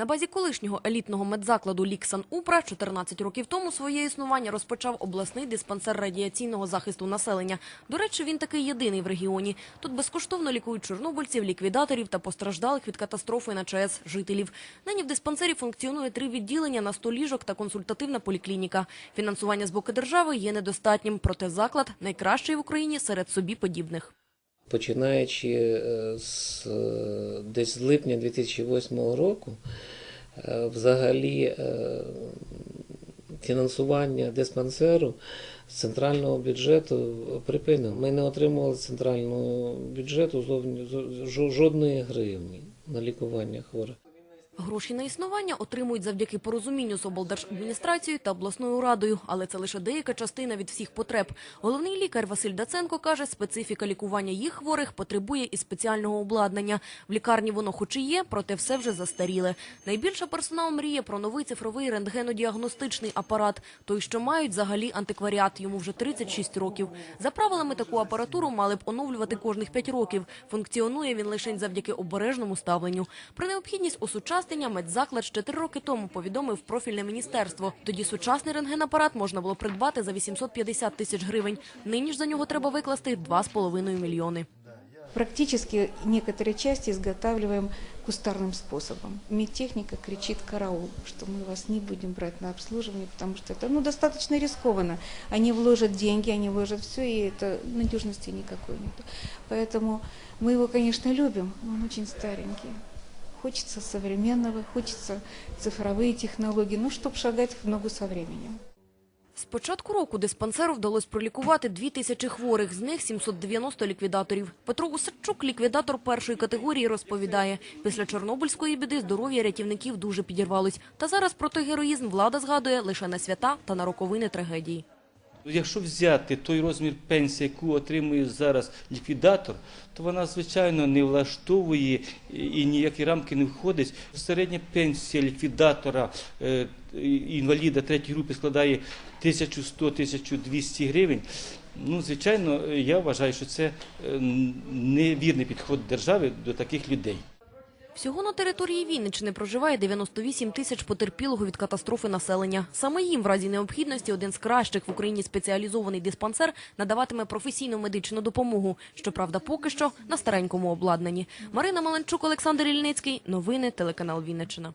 На базі колишнього елітного медзакладу Ліксан Упра 14 років тому своє існування розпочав обласний диспансер радіаційного захисту населення. До речі, він такий єдиний в регіоні. Тут безкоштовно лікують чорнобильців, ліквідаторів та постраждалих від катастрофи на ЧАЕС жителів. Нині в диспансері функціонує три відділення на 100 ліжок та консультативна поліклініка. Фінансування з боку держави є недостатнім, проте заклад найкращий в Україні серед собі подібних. Починаючи е, з е, десь з липня 2008 року, е, взагалі фінансування диспансеру з центрального бюджету припинено. Ми не отримували з центрального бюджету зовні- жо- жодної гривні на лікування хворих. Гроші на існування отримують завдяки порозумінню з облдержадміністрацією та обласною радою, але це лише деяка частина від всіх потреб. Головний лікар Василь Даценко каже, специфіка лікування їх хворих потребує і спеціального обладнання. В лікарні воно хоч і є, проте все вже застаріле. Найбільше персонал мріє про новий цифровий рентгенодіагностичний апарат. Той, що мають взагалі антикваріат, йому вже 36 років. За правилами таку апаратуру мали б оновлювати кожних 5 років. Функціонує він лише завдяки обережному ставленню. Про необхідність осучаснення медзаклад ще три роки тому повідомив профільне міністерство. Тоді сучасний рентгенапарат можна було придбати за 850 тисяч гривень. Нині ж за нього треба викласти 2,5 мільйони. Практически некоторые части изготавливаем кустарным способом. Медтехника кричит караул, что мы вас не будем брать на обслуживание, потому что это ну, достаточно рискованно. Они вложат деньги, они вложат все, и это надежности никакой нет. Поэтому мы его, конечно, любим, но он очень старенький. Хочется современного, хочется цифровые технологии, ну, чтобы шагать в ногу со временем. З початку року диспансеру вдалося пролікувати 2 тисячі хворих, з них 790 ліквідаторів. Петро Усадчук, ліквідатор першої категорії, розповідає, після Чорнобильської біди здоров'я рятівників дуже підірвалось. Та зараз про героїзм влада згадує лише на свята та на роковини трагедії. Якщо взяти той розмір пенсії, яку отримує зараз ліквідатор, то вона, звичайно, не влаштовує і ніякі рамки не входить. Середня пенсія ліквідатора е, інваліда третьої групи складає 1100-1200 гривень. Ну, звичайно, я вважаю, що це е, невірний підход держави до таких людей. Всього на території Вінниччини проживає 98 тисяч потерпілого від катастрофи населення. Саме їм в разі необхідності один з кращих в Україні спеціалізований диспансер надаватиме професійну медичну допомогу. Щоправда, поки що на старенькому обладнанні. Марина Маленчук, Олександр Ільницький. Новини телеканал Вінниччина.